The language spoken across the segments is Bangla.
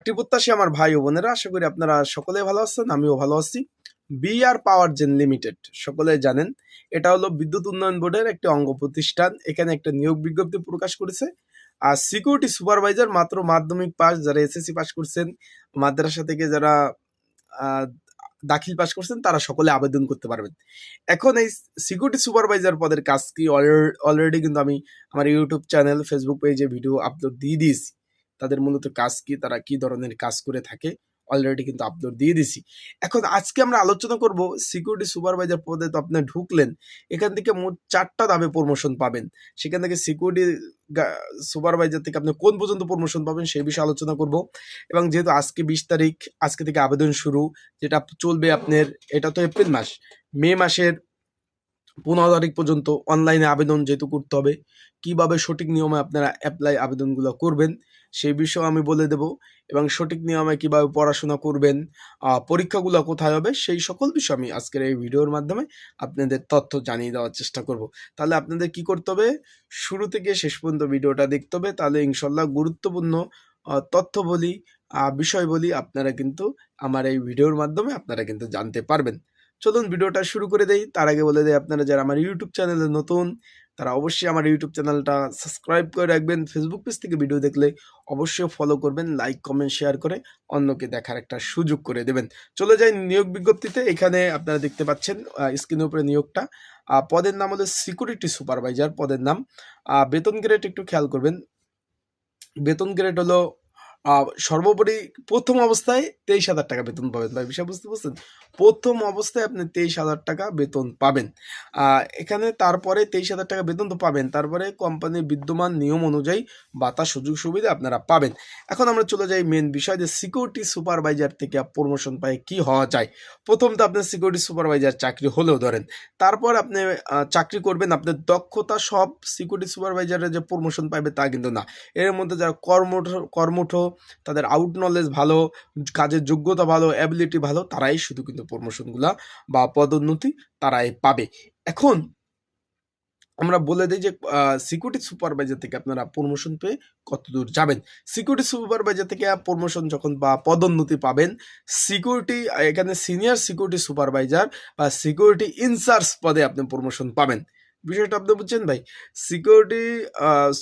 চাকরি প্রত্যাশী আমার ভাই ও বোনেরা, আশা করি আপনারা সকলে ভালো আছেন, আমিও ভালো আছি। বিআর পাওয়ার জেন লিমিটেড সকলে জানেন, এটা হলো বিদ্যুৎ উন্নয়ন বোর্ডের একটি অঙ্গ প্রতিষ্ঠান, এখানে একটা নিয়োগ বিজ্ঞপ্তি প্রকাশ করেছে। আর সিকিউরিটি সুপারভাইজার মাত্র মাধ্যমিক পাস, যারা এসএসসি পাস করছেন, মাদ্রাসা থেকে যারা দাখিল পাস করছেন, তারা সকলে আবেদন করতে পারবেন। এখন এই সিকিউরিটি সুপারভাইজার পদের কাজ কি? অলরেডি কিন্তু আমি আমার ইউটিউব চ্যানেল ফেসবুক পেজে ভিডিও আপলোড দিয়ে দিয়েছি। তাদের মূলত কাজ কি, তারা কি ধরনের কাজ করে থাকে অলরেডি কিন্তু আপলোড দিয়ে দিছি। এখন আজকে আমরা আলোচনা করব সিকিউরিটি সুপারভাইজার পদে তো আপনি ঢুকলেন, এখান থেকে মোট চারটা ধাপে প্রমোশন পাবেন। সেখান থেকে সিকিউরিটি সুপারভাইজার থেকে আপনি কোন পর্যন্ত প্রমোশন পাবেন সেই বিষয়ে আলোচনা করব। এবং যেহেতু আজকে বিশ তারিখ, আজকে থেকে আবেদন শুরু, যেটা চলবে আপনার, এটা তো এপ্রিল মাস, মে মাসের পনেরো তারিখ পর্যন্ত অনলাইনে আবেদন যেহেতু করতে হবে, কীভাবে সঠিক নিয়মে আপনারা অ্যাপ্লাই আবেদনগুলো করবেন সেই বিষয়ে আমি বলে দেব। এবং সঠিক নিয়মে কীভাবে পড়াশোনা করবেন পরীক্ষাগুলো কোথায় হবে, সেই সকল বিষয় আমি আজকের এই ভিডিওর মাধ্যমে আপনাদের তথ্য জানিয়ে দেওয়ার চেষ্টা করব। তাহলে আপনাদের কি করতে হবে? শুরু থেকে শেষ পর্যন্ত ভিডিওটা দেখতে হবে। তাহলে ইনশাল্লাহ গুরুত্বপূর্ণ তথ্য বলি বিষয় বলি, আপনারা কিন্তু আমার এই ভিডিওর মাধ্যমে আপনারা কিন্তু জানতে পারবেন। চলুন ভিডিওটা শুরু করে দেই। তার আগে বলে দেই আপনারা যারা আমার ইউটিউব চ্যানেলে নতুন তারা অবশ্যই আমার ইউটিউব চ্যানেলটা সাবস্ক্রাইব করে রাখবেন। ফেসবুক পেজ থেকে ভিডিও দেখলে অবশ্যই ফলো করবেন লাইক কমেন্ট শেয়ার করে অন্যকে দেখার একটা সুযোগ করে দেবেন। চলে যাই নিয়োগ বিজ্ঞপ্তিতে। এখানে আপনারা দেখতে পাচ্ছেন স্ক্রিনের উপরে নিয়োগটা। পদের নাম হলো সিকিউরিটি সুপারভাইজার পদের নাম। বেতন গ্রেড একটু খেয়াল করবেন। বেতন গ্রেড হলো সর্বোপরি প্রথম অবস্থায় তেইশ হাজার টাকা বেতন পাবেন। ভাই বিষয় বুঝতে পারছেন প্রথম অবস্থায় আপনি তেইশ হাজার টাকা বেতন পাবেন। এখানে তারপরে তেইশ হাজার টাকা বেতন তো পাবেন, তারপরে কোম্পানির বিদ্যমান নিয়ম অনুযায়ী বাতা সুযোগ সুবিধা আপনারা পাবেন। এখন আমরা চলে যাই মেন বিষয়, যে সিকিউরিটি সুপারভাইজার থেকে প্রমোশন পায় কি হওয়া যায়? প্রথম তো আপনার সিকিউরিটি সুপারভাইজার চাকরি হলেও ধরেন, তারপর আপনি চাকরি করবেন, আপনার দক্ষতা সব সিকিউরিটি সুপারভাইজারের যে প্রমোশন পাবে তা কিন্তু না। এর মধ্যে যারা কর্মঠ কর্মঠ, তাদের আউট নলেজ ভালো, কাজের যোগ্যতা ভালো অ্যাবিলিটি ভালো, তারাই শুধু কিন্তু প্রমোশনগুলা বা পদোন্নতি তারাই পাবে। এখন আমরা বলে দিই যে সিকিউরিটি সুপারভাইজার থেকে আপনারা প্রমোশন পেয়ে কতদূর যাবেন? সিকিউরিটি সুপারভাইজার থেকে প্রমোশন যখন বা পদোন্নতি পাবেন সিকিউরিটি এখানে সিনিয়র সিকিউরিটি সুপারভাইজার বা সিকিউরিটি ইনচার্জ পদে আপনি প্রমোশন পাবেন। বিষয়টা আপনি বুঝছেন ভাই? সিকিউরিটি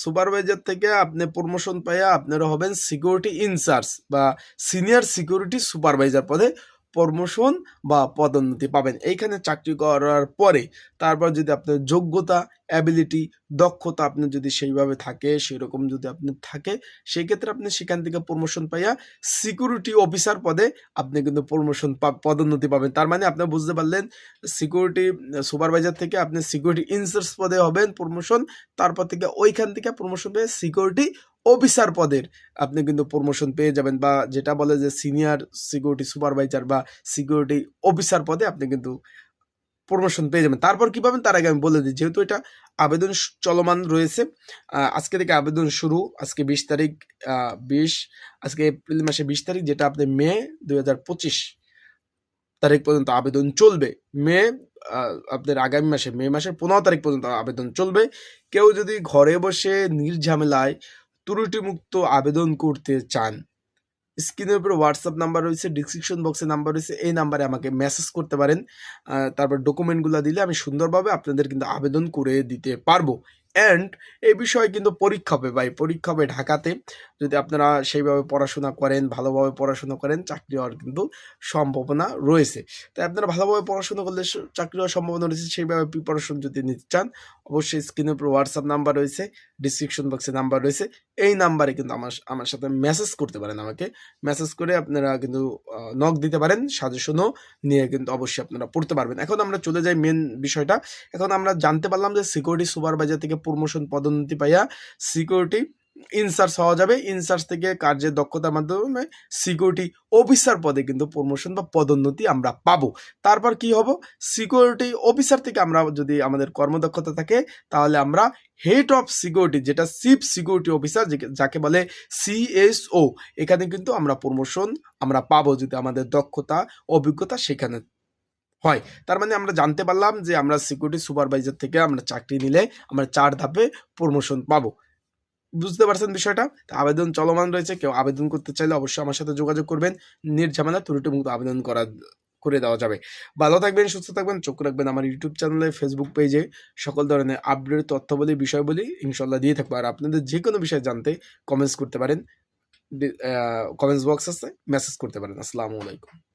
সুপারভাইজার থেকে আপনি প্রমোশন পাইয়া আপনারা হবেন সিকিউরিটি ইনচার্জ বা সিনিয়র সিকিউরিটি সুপারভাইজার পদে প্রমোশন বা পদোন্নতি পাবেন। এইখানে চাকরি করার পরে তারপর যদি আপনার যোগ্যতা অ্যাবিলিটি দক্ষতা আপনার যদি সেইভাবে থাকে, সেরকম যদি আপনার থাকে সেই ক্ষেত্রে আপনি সেখান থেকে প্রমোশন পাইয়া সিকিউরিটি অফিসার পদে আপনি কিন্তু প্রমোশন পদোন্নতি পাবেন। তার মানে আপনি বুঝতে পারলেন সিকিউরিটি সুপারভাইজার থেকে আপনি সিকিউরিটি ইনচার্জ পদে হবেন প্রমোশন তারপর থেকে ওইখান থেকে প্রমোশন পেয়ে সিকিউরিটি অফিসার পদের আপনি কিন্তু প্রমোশন পেয়ে যাবেন বা যেটা বলে যে সিনিয়র সিকিউরিটি সুপারভাইজার বা সিকিউরিটি অফিসার পদে আপনি কিন্তু প্রমোশন পেয়ে যাবেন। তারপর কী পাবেন? তার আগে আমি বলে দিই, যেহেতু এটা আবেদন চলমান রয়েছে আজকে থেকে আবেদন শুরু, আজকে বিশ তারিখ বিশ, আজকে এপ্রিল মাসে বিশ তারিখ, যেটা আপনি মে দুই হাজার পঁচিশ তারিখ পর্যন্ত আবেদন চলবে। মে আপনার আগামী মাসে, মে মাসের পনেরো তারিখ পর্যন্ত আবেদন চলবে। কেউ যদি ঘরে বসে নির্ঝামেলায় ত্রুটিমুক্ত আবেদন করতে চান, স্ক্রিনের উপরে হোয়াটসঅ্যাপ নাম্বার রয়েছে ডিসক্রিপশন বক্সে নাম্বার রয়েছে, এই নাম্বারে আমাকে মেসেজ করতে পারেন। তারপর ডকুমেন্টগুলো দিলে আমি সুন্দরভাবে আপনাদের কিন্তু আবেদন করে দিতে পারব। অ্যান্ড এই বিষয়ে কিন্তু পরীক্ষা হবে ভাই, পরীক্ষা হবে ঢাকাতে। যদি আপনারা সেইভাবে পড়াশোনা করেন, ভালোভাবে পড়াশোনা করেন, চাকরি হওয়ার কিন্তু সম্ভাবনা রয়েছে। তাই আপনারা ভালোভাবে পড়াশোনা করলে চাকরি হওয়ার সম্ভাবনা রয়েছে, সেইভাবে প্রিপারেশন যদি নিতে চান অবশ্যই স্ক্রিনের উপর হোয়াটসঅ্যাপ নাম্বার রয়েছে ডিসক্রিপশন বক্সে নাম্বার রয়েছে। এই নাম্বারে কিন্তু আমার আমার সাথে মেসেজ করতে পারেন আমাকে। মেসেজ করে আপনারা কিন্তু নক দিতে পারেন সাজেশনও নিয়ে কিন্তু অবশ্যই আপনারা পড়তে পারবেন। এখন আমরা চলে যাই মেন বিষয়টা। এখন আমরা জানতে পারলাম যে সিকিউরিটি সুপারভাইজার থেকে প্রমোশন পদোন্নতি পাইয়া সিকিউরিটি ইনচার্জ হওয়া যাবে। ইনচার্জ থেকে কার্যের দক্ষতার মাধ্যমে সিকিউরিটি অফিসার পদে কিন্তু প্রমোশন বা পদোন্নতি আমরা পাবো। তারপর কি হব? সিকিউরিটি অফিসার থেকে আমরা যদি আমাদের কর্মদক্ষতা থাকে, তাহলে আমরা হেড অফ সিকিউরিটি যেটা চিফ সিকিউরিটি অফিসার যাকে বলে সিএসও এখানে কিন্তু আমরা প্রমোশন আমরা পাবো যদি আমাদের দক্ষতা, অভিজ্ঞতা সেখানে হয়। তার মানে আমরা জানতে পারলাম যে আমরা সিকিউরিটি সুপারভাইজার থেকে আমরা চাকরি নিলে আমরা চার ধাপে প্রমোশন পাবো। বুঝতে পারছেন বিষয়টা? আবেদন চলমান রয়েছে। কেউ আবেদন করতে চাইলে অবশ্যই আমার সাথে যোগাযোগ করবেন। নির্ঝামেলা ত্রুটিমুক্ত আবেদন করা করে দেওয়া যাবে। ভালো থাকবেন, সুস্থ থাকবেন, চোখ রাখবেন আমার ইউটিউব চ্যানেলে ফেসবুক পেজে। সকল ধরনের আপডেট, তথ্যাবলী, বিষয়বলী ইনশাল্লাহ দিয়ে থাকব। আর আপনাদের যে কোনো বিষয় জানতে কমেন্টস করতে পারেন। কমেন্টস বক্স আছে মেসেজ করতে পারেন। আসসালামু আলাইকুম।